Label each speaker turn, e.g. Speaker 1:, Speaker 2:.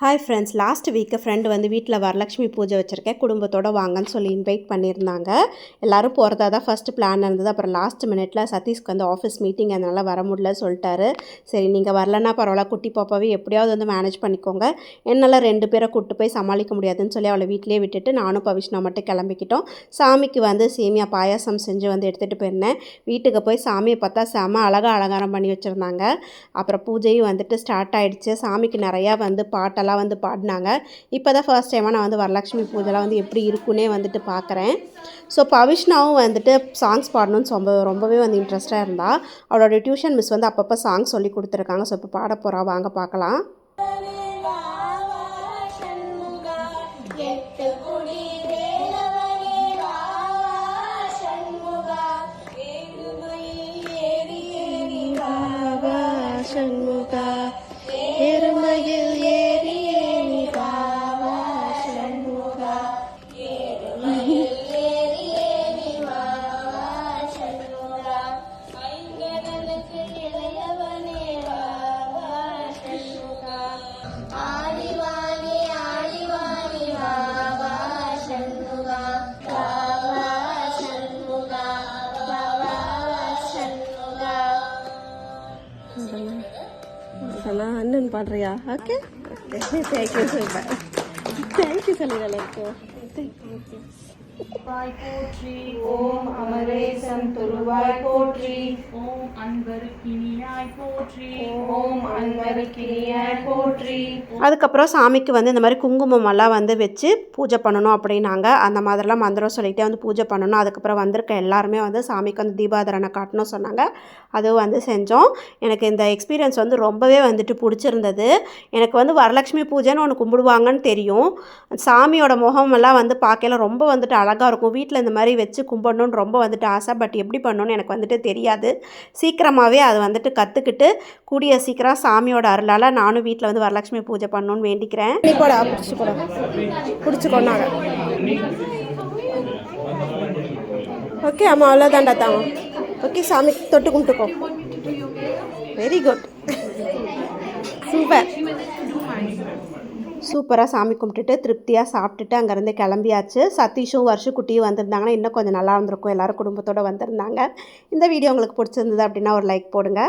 Speaker 1: Hi friends last week friend வந்து வீட்டில் வரலட்சுமி பூஜை வச்சுருக்கேன். குடும்பத்தோடு வாங்கன்னு சொல்லி இன்வைட் பண்ணியிருந்தாங்க. எல்லோரும் போகிறதா தான் ஃபஸ்ட்டு பிளான் இருந்தது. அப்புறம் லாஸ்ட் மினிட்ல சதீஷ்க்கு வந்து ஆஃபீஸ் மீட்டிங் அதனால் வர முடியல சொல்லிட்டாரு. சரி நீங்கள் வரலன்னா பரவாயில்ல குட்டி பாப்பாவே எப்படியாவது வந்து மேனேஜ் பண்ணிக்கோங்க. என்னால் ரெண்டு பேரை கூட்டு போய் சமாளிக்க முடியாதுன்னு சொல்லி அவளை வீட்டிலே விட்டுட்டு நானும் பவிஷ்ணா மட்டும் கிளம்பிக்கிட்டோம். சாமிக்கு வந்து சேமியா பாயாசம் செஞ்சு வந்து எடுத்துகிட்டு போயிருந்தேன். வீட்டுக்கு போய் சாமியை பார்த்தா செம அழகாக அலங்காரம் பண்ணி வச்சுருந்தாங்க. அப்புறம் பூஜையும் வந்துட்டு ஸ்டார்ட் ஆகிடுச்சு சாமிக்கு நிறையா வந்து பாட்டெல்லாம் அதெல்லாம் வந்து பாடினாங்க. இப்போ தான் ஃபர்ஸ்ட் டைமாக நான் வந்து வரலட்சுமி பூஜைலாம் வந்து எப்படி இருக்குன்னே வந்துட்டு பார்க்குறேன் ஸோ பவிஷ்னாவும் வந்துட்டு சாங்ஸ் பாடணும்னு ரொம்ப ரொம்பவே வந்து இன்ட்ரெஸ்ட்டாக இருந்தா அவளோட டியூஷன் மிஸ் வந்து அப்பப்போ சாங்ஸ் சொல்லி கொடுத்துருக்காங்க. ஸோ இப்போ பாட போகிறா வாங்க பார்க்கலாம் சண்முகா. அதெல்லாம் அண்ணன் பாடுறியா? ஓகே தேங்க்யூ சொல்லுவேன் தேங்க்யூ சொல்லுங்கள் எல்லாருக்கும்
Speaker 2: தேங்க்யூ போற்றி ஓம் அமரேசன் துருவாய் போற்றி. ஓம் அன்பருக்கினியாய் போற்றி. ஓம் அன்பருக்கினியாய் போற்றி.
Speaker 1: அதுக்கப்புறம் சாமிக்கு வந்து இந்த மாதிரி குங்குமமெல்லாம் வந்து வச்சு பூஜை பண்ணணும் அப்படின்னாங்க. அந்த மாதிரிலாம் மந்திரம் சொல்லிகிட்டே வந்து பூஜை பண்ணணும். அதுக்கப்புறம் வந்திருக்க எல்லாருமே வந்து சாமிக்கு வந்து தீபாதரனை காட்டணும் சொன்னாங்க. அதுவும் வந்து செஞ்சோம். எனக்கு இந்த எக்ஸ்பீரியன்ஸ் வந்து ரொம்பவே வந்துட்டு பிடிச்சிருந்தது. எனக்கு வந்து வரலட்சுமி பூஜைன்னு ஒன்று கும்பிடுவாங்கன்னு தெரியும். சாமியோட முகமெல்லாம் வந்து பார்க்கல ரொம்ப வந்துட்டு அழகாக இருக்கும். வீட்டில் இந்த மாதிரி வச்சு கும்பிடணும்னு ரொம்ப வந்துட்டு ஆசை. பட் எப்படி பண்ணணும்னு எனக்கு வந்துட்டு தெரியாது. சீக்கிரமாகவே அது வந்துட்டு கற்றுக்கிட்டு கூடிய சீக்கிரம் சாமியோட அருளால் நானும் வீட்டில் வந்து வரலட்சுமி பூஜை பண்ணணும்னு வேண்டிக்கிறேன். பிடிச்சி போடா பிடிச்சிக்கொண்டாங்க ஓகே ஆமாம் அவ்வளோதான்டா தான் ஓகே சாமி தொட்டு கும்பிட்டுக்கோ. வெரி குட் சூப்பர் சூப்பராக சாமி கும்பிட்டுட்டு திருப்தியாக சாப்பிட்டுட்டு அங்கேருந்து கிளம்பியாச்சு. சதீஷும் வருஷக்குட்டியும் வந்திருந்தாங்கன்னா இன்னும் கொஞ்சம் நல்லா இருந்திருக்கும். எல்லோரும் குடும்பத்தோடு வந்திருந்தாங்க. இந்த வீடியோ உங்களுக்கு பிடிச்சிருந்தது அப்படின்னா ஒரு லைக் போடுங்க.